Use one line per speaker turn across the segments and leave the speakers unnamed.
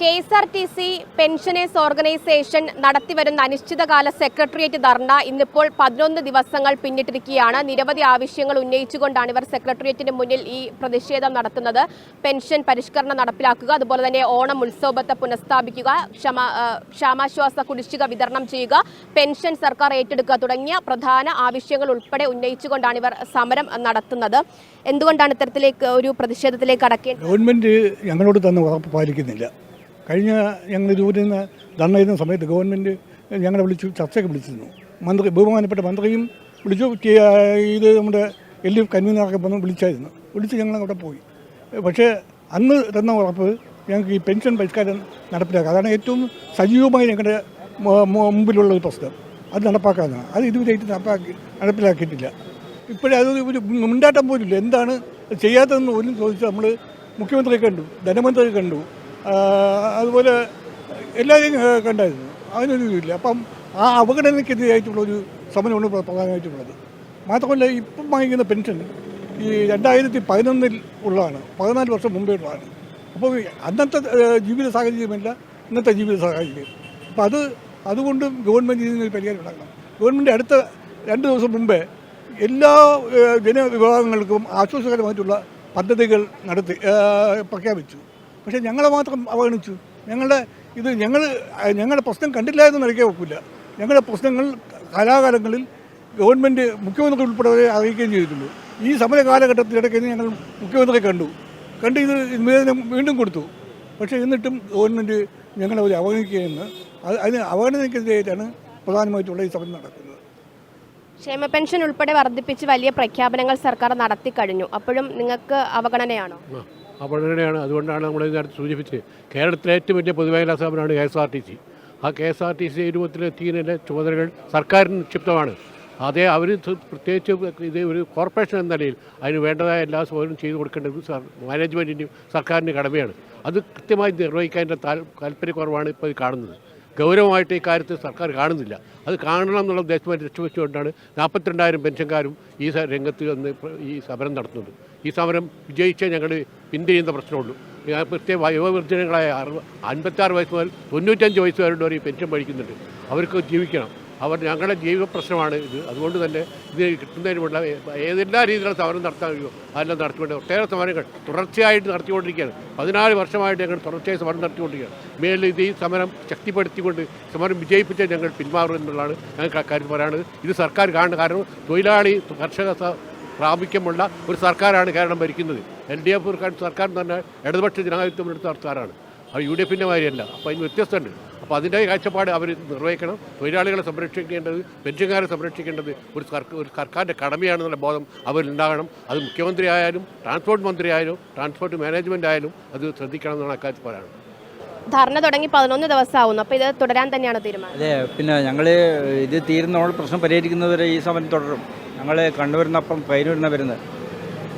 K S R T C pensioners organisation നടത്തിവരുന്ന അനിശ്ചിതകാല secretariat ധർണ ഇന്നിപ്പോൾ പതിനൊന്ന് ദിവസങ്ങൾ പിന്നിട്ടിരിക്കുകയാണ്. നിരവധി ആവശ്യങ്ങൾ ഉന്നയിച്ചുകൊണ്ടാണ് ഇവർ സെക്രട്ടേറിയറ്റിന് മുന്നിൽ ഈ പ്രതിഷേധം നടത്തുന്നത്. പെൻഷൻ പരിഷ്കരണം നടപ്പിലാക്കുക അതുപോലെ തന്നെ ഓണം ഉത്സവത്തെ പുനഃസ്ഥാപിക്കുക ക്ഷമ ക്ഷാമാശ്വാസ കുടിശ്ശിക വിതരണം ചെയ്യുക പെൻഷൻ സർക്കാർ ഏറ്റെടുക്കുക തുടങ്ങിയ പ്രധാന ആവശ്യങ്ങൾ ഉൾപ്പെടെ ഉന്നയിച്ചുകൊണ്ടാണ് ഇവർ സമരം നടത്തുന്നത്. എന്തുകൊണ്ടാണ് ഇത്തരത്തിലേക്ക് ഒരു പ്രതിഷേധത്തിലേക്ക് അടക്കേണ്ടത്
ഗവൺമെന്റ് ഞങ്ങളോട് തന്നെ ഉറപ്പ് പാലിക്കുന്നില്ല. കഴിഞ്ഞ ഞങ്ങൾ ജോലി നിന്ന് ധർണ ചെയ്യുന്ന സമയത്ത് ഗവൺമെന്റ് ഞങ്ങളെ വിളിച്ചു ചർച്ചയൊക്കെ വിളിച്ചിരുന്നു. മന്ത്രി ബഹുമാനപ്പെട്ട മന്ത്രിയും വിളിച്ചു ഇത് നമ്മുടെ എൽ ഡി എഫ് കൺവീനറൊക്കെ വന്ന് വിളിച്ചായിരുന്നു. വിളിച്ച് ഞങ്ങൾ അവിടെ പോയി. പക്ഷേ അന്ന് തന്ന ഉറപ്പ് ഞങ്ങൾക്ക് ഈ പെൻഷൻ പരിഷ്കാരം നടപ്പിലാക്കുക അതാണ് ഏറ്റവും സജീവമായി ഞങ്ങളുടെ മുമ്പിലുള്ള ഒരു പ്രശ്നം. അത് നടപ്പാക്കാനാണ്. അത് ഇതുവരെയായിട്ട് നടപ്പാക്കി നടപ്പിലാക്കിയിട്ടില്ല. ഇപ്പോഴേ അത് ഒരു മുണ്ടാട്ടം പോലില്ല എന്താണ് ചെയ്യാത്തതെന്ന് പോലും ചോദിച്ചാൽ നമ്മൾ മുഖ്യമന്ത്രിയെ കണ്ടു ധനമന്ത്രിയെ കണ്ടു. അതുപോലെ എല്ലാവരെയും കണ്ടായിരുന്നു. അതിനൊരു ഇല്ല. അപ്പം ആ അപകടനക്കെതിരായിട്ടുള്ളൊരു സമരമാണ് പ്ര- പ്രധാനമായിട്ടുള്ളത്. മാത്രമല്ല ഇപ്പം വാങ്ങിക്കുന്ന പെൻഷൻ ഈ രണ്ടായിരത്തി പതിനൊന്നിൽ ഉള്ളതാണ്. പതിനാല് വർഷം മുമ്പേ ഉള്ളതാണ്. അപ്പോൾ അന്നത്തെ ജീവിത സാഹചര്യമല്ല ഇന്നത്തെ ജീവിത സാഹചര്യം. അപ്പോൾ അത് അതുകൊണ്ടും ഗവൺമെന്റ് ഇതിനൊരു പരിഹാരം ഉണ്ടാക്കണം. ഗവൺമെന്റ് അടുത്ത രണ്ട് ദിവസം മുമ്പേ എല്ലാ ജനവിഭാഗങ്ങൾക്കും ആശ്വാസകരമായിട്ടുള്ള പദ്ധതികൾ നടത്തി പ്രഖ്യാപിച്ചു. പക്ഷേ ഞങ്ങളെ മാത്രം അവഗണിച്ചു. ഞങ്ങളുടെ ഇത് ഞങ്ങൾ ഞങ്ങളുടെ പ്രശ്നം കണ്ടില്ല എന്ന് നൽകിയ ഒക്കില്ല ഞങ്ങളുടെ പ്രശ്നങ്ങൾ കാലാകാലങ്ങളിൽ ഗവൺമെന്റ് മുഖ്യമന്ത്രി ഉൾപ്പെടെ അറിയിക്കുകയും ചെയ്തിട്ടുണ്ട്. ഈ സമര കാലഘട്ടത്തിനിടയ്ക്ക് ഞങ്ങൾ മുഖ്യമന്ത്രിയെ കണ്ടു. കണ്ട് ഇത് നിവേദനം വീണ്ടും കൊടുത്തു. പക്ഷേ എന്നിട്ടും ഗവൺമെന്റ് ഞങ്ങളെ അവർ അവഗണിക്കുകയെന്ന് അത് അതിന് അവഗണനയ്ക്കെതിരായിട്ടാണ് പ്രധാനമായിട്ടുള്ള ഈ സമരം നടക്കുന്നത്.
ക്ഷേമ പെൻഷൻ ഉൾപ്പെടെ വർദ്ധിപ്പിച്ച് വലിയ പ്രഖ്യാപനങ്ങൾ സർക്കാർ നടത്തി കഴിഞ്ഞു അപ്പോഴും നിങ്ങൾക്ക് അവഗണനയാണോ?
അപകടമാണ് അതുകൊണ്ടാണ് നമ്മൾ നേരത്തെ സൂചിപ്പിച്ച് കേരളത്തിലെ ഏറ്റവും വലിയ പൊതുമേഖലാ സ്ഥാപനമാണ് K S R T C. ആ K S R T C രൂപത്തിലെത്തിയതിന്റെ ചുമതലകൾ സർക്കാരിന് നിക്ഷിപ്തമാണ്. അതേ അവർ പ്രത്യേകിച്ച് ഇത് ഒരു കോർപ്പറേഷൻ എന്ന നിലയിൽ അതിന് വേണ്ടതായ എല്ലാ സൗകര്യവും ചെയ്തു കൊടുക്കേണ്ടത് മാനേജ്മെന്റിന്റെയും സർക്കാരിന്റെ കടമയാണ്. അത് കൃത്യമായി നിർവഹിക്കാന്റെ താൽ താല്പര്യക്കുറവാണ് ഇപ്പോൾ കാണുന്നത്. ഗൗരവമായിട്ട് ഈ കാര്യത്തിൽ സർക്കാർ കാണുന്നില്ല. അത് കാണണം എന്നുള്ള ഉദ്ദേശമായി ലക്ഷ്യവെച്ചുകൊണ്ടാണ് നാൽപ്പത്തിരണ്ടായിരം പെൻഷൻകാരും ഈ രംഗത്ത് വന്ന് ഈ സമരം നടത്തുന്നത്. ഈ സമരം വിജയിച്ചേ ഞങ്ങൾ പിന്തിരിയുന്ന പ്രശ്നമുള്ളൂ. പ്രത്യേക വയോവൃദ്ധങ്ങളായ അറുപ അൻപത്താറ് വയസ്സ് മുതൽ തൊണ്ണൂറ്റഞ്ച് വയസ്സ് വരെ ഈ പെൻഷൻ മേടിക്കുന്നുണ്ട് അവർക്ക് ജീവിക്കണം. അവർ ഞങ്ങളുടെ ജീവിത പ്രശ്നമാണ് ഇത്. അതുകൊണ്ട് തന്നെ ഇത് കിട്ടുന്നതിനുമുള്ള ഏതെല്ലാ രീതിയിലുള്ള സമരം നടത്താൻ കഴിയുമോ? അതെല്ലാം നടത്തിക്കൊണ്ട് ഒട്ടേറെ സമരങ്ങൾ തുടർച്ചയായിട്ട് നടത്തിക്കൊണ്ടിരിക്കുകയാണ്. പതിനാല് വർഷമായിട്ട് ഞങ്ങൾ തുടർച്ചയായി സമരം നടത്തിക്കൊണ്ടിരിക്കുകയാണ്. മേലിൽ ഇത് ഈ സമരം ശക്തിപ്പെടുത്തിക്കൊണ്ട് സമരം വിജയിപ്പിച്ച് ഞങ്ങൾ പിന്മാറും എന്നുള്ളതാണ് ഞങ്ങൾക്ക് അക്കാര്യം പറയാനുള്ളത്. ഇത് സർക്കാർ കാണുന്ന കാരണം തൊഴിലാളി കർഷക പ്രാമുഖ്യമുള്ള ഒരു സർക്കാരാണ് കേരളം ഭരിക്കുന്നത്. എൽ ഡി എഫ് സർക്കാർ തന്നെ ഇടതുപക്ഷ ജനാധിപത്യം എടുത്ത സർക്കാരാണ്. അത് യു ഡി എഫിന്റെ മാതിരിയല്ല. അപ്പോൾ അതിന് വ്യത്യസ്തമുണ്ട്. അപ്പോൾ അതിന്റെ കാഴ്ചപ്പാട് അവർ നിർവഹിക്കണം. തൊഴിലാളികളെ സംരക്ഷിക്കേണ്ടത് പെൻഷൻകാരെ സംരക്ഷിക്കേണ്ടത് ഒരു ഒരു സർക്കാരിന്റെ കടമയാണെന്നുള്ള ബോധം അവരുണ്ടാകണം അത് മുഖ്യമന്ത്രി ആയാലും ട്രാൻസ്പോർട്ട് മന്ത്രി ആയാലും ട്രാൻസ്പോർട്ട് മാനേജ്മെന്റ് ആയാലും അത് ശ്രദ്ധിക്കണം എന്നാണ് അക്കാര്യത്തിൽ പറയുന്നത്
ധർണ തുടങ്ങി പതിനൊന്ന് ദിവസമാവുന്നു. അപ്പോൾ ഇത് തുടരാൻ തന്നെയാണ് തീരുമാനം.
അതെ പിന്നെ ഞങ്ങൾ ഇത് തീരുന്നോൾ പ്രശ്നം പരിഹരിക്കുന്നവരെ ഈ സമരം തുടരും. ഞങ്ങൾ കണ്ടുവരുന്നപ്പം പൈനൂരിന വരുന്നത്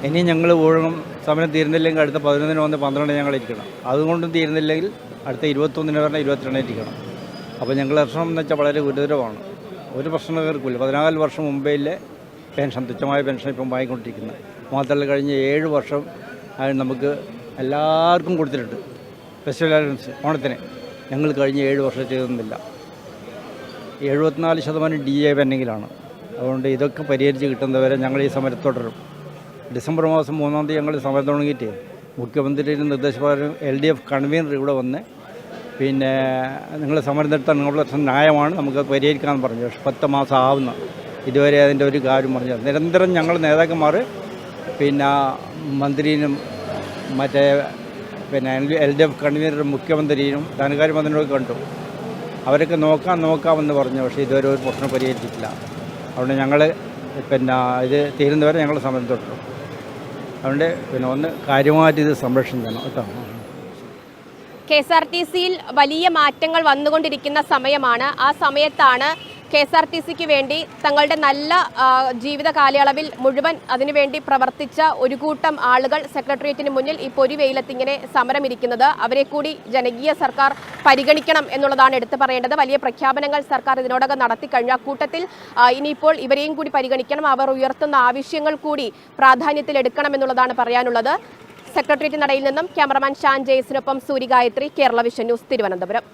ഇനി ഞങ്ങൾ ഊഴണം. സമരം തീരുന്നില്ലെങ്കിൽ അടുത്ത പതിനൊന്നിന് വന്ന് പന്ത്രണ്ട് ഞങ്ങൾ ഇരിക്കണം. അതുകൊണ്ടും തീരുന്നില്ലെങ്കിൽ അടുത്ത ഇരുപത്തൊന്നിന് പറഞ്ഞാൽ ഇരുപത്തിരണ്ടിന് ഇരിക്കണം. അപ്പോൾ ഞങ്ങളുടെ പ്രശ്നം എന്ന് വെച്ചാൽ വളരെ ഗുരുതരമാണ്. ഒരു പ്രശ്നം തീർക്കില്ല പതിനാല് വർഷം മുമ്പേയിലെ പെൻഷൻ തുച്ഛമായ പെൻഷൻ ഇപ്പം വാങ്ങിക്കൊണ്ടിരിക്കുന്നത്. മാത്രമല്ല കഴിഞ്ഞ ഏഴ് വർഷം ആയി നമുക്ക് എല്ലാവർക്കും കൊടുത്തിട്ടുണ്ട്. ഫെസ്റ്റിവൽ അലവൻസ് ഓണത്തിന്. ഞങ്ങൾ കഴിഞ്ഞ ഏഴ് വർഷം ചെയ്തൊന്നുമില്ല എഴുപത്തിനാല് ശതമാനം ഡി എ പെൻഡിങ്ങിലാണ് അതുകൊണ്ട് ഇതൊക്കെ പരിഹരിച്ച് കിട്ടുന്നവരെ ഞങ്ങൾ ഈ സമരം തുടരും ഡിസംബർ മാസം മൂന്നാം തീയതി ഞങ്ങൾ സമരം തുടങ്ങിയിട്ട് മുഖ്യമന്ത്രിയുടെ നിർദ്ദേശപ്രകാരം എൽ ഡി എഫ് കൺവീനർ ഇവിടെ വന്ന് പിന്നെ നിങ്ങൾ സമരം നിർത്താൻ നിങ്ങളുടെ ന്യായമാണ് നമുക്ക് പരിഹരിക്കാമെന്ന് പറഞ്ഞു. പക്ഷെ പത്ത് മാസം ആവുന്ന. ഇതുവരെ അതിന്റെ ഒരു കാര്യം പറഞ്ഞു നിരന്തരം ഞങ്ങൾ നേതാക്കന്മാർ പിന്നെ മന്ത്രിനും മറ്റേ പിന്നെ എൽ ഡി എഫ് കൺവീനറും മുഖ്യമന്ത്രിയും ധനകാര്യ മന്ത്രിയൊക്കെ കണ്ടു. അവരൊക്കെ നോക്കാം നോക്കാമെന്ന് പറഞ്ഞു. പക്ഷേ ഇതുവരെ ഒരു പ്രശ്നം പരിഹരിച്ചിട്ടില്ല. അതുകൊണ്ട് ഞങ്ങൾ പിന്നെ ഇത് തീരുന്നവരെ ഞങ്ങൾ സമരം തുടരും. അതുകൊണ്ട് പിന്നെ ഒന്ന് കാര്യമായിട്ട് ഇത് സംരക്ഷിക്കണം കേട്ടോ.
കെ എസ് ആർ ടി സിയിൽ വലിയ മാറ്റങ്ങൾ വന്നുകൊണ്ടിരിക്കുന്ന സമയമാണ്. ആ സമയത്താണ് കെ എസ് ആർ ടി സിക്ക് വേണ്ടി തങ്ങളുടെ നല്ല ജീവിത കാലയളവിൽ മുഴുവൻ അതിനുവേണ്ടി പ്രവർത്തിച്ച ഒരു കൂട്ടം ആളുകൾ സെക്രട്ടേറിയറ്റിന് മുന്നിൽ ഈ പൊരി വെയിലത്തിങ്ങനെ സമരമിരിക്കുന്നത്. അവരെ കൂടി ജനകീയ സർക്കാർ പരിഗണിക്കണം എന്നുള്ളതാണ് എടുത്തു പറയേണ്ടത്. വലിയ പ്രഖ്യാപനങ്ങൾ സർക്കാർ ഇതിനോടകം നടത്തിക്കഴിഞ്ഞു അക്കൂട്ടത്തിൽ ആ, ഇനിയിപ്പോൾ ഇവരെയും കൂടി പരിഗണിക്കണം. അവർ ഉയർത്തുന്ന ആവശ്യങ്ങൾ കൂടി പ്രാധാന്യത്തിൽ എടുക്കണം എന്നുള്ളതാണ് പറയാനുള്ളത്. സെക്രട്ടേറിയറ്റ് നടയിൽ നിന്നും ക്യാമറമാൻ ഷാൻ ജെയ്സിനൊപ്പം സൂര്യഗായത്രി കേരള വിഷൻ ന്യൂസ് തിരുവനന്തപുരം.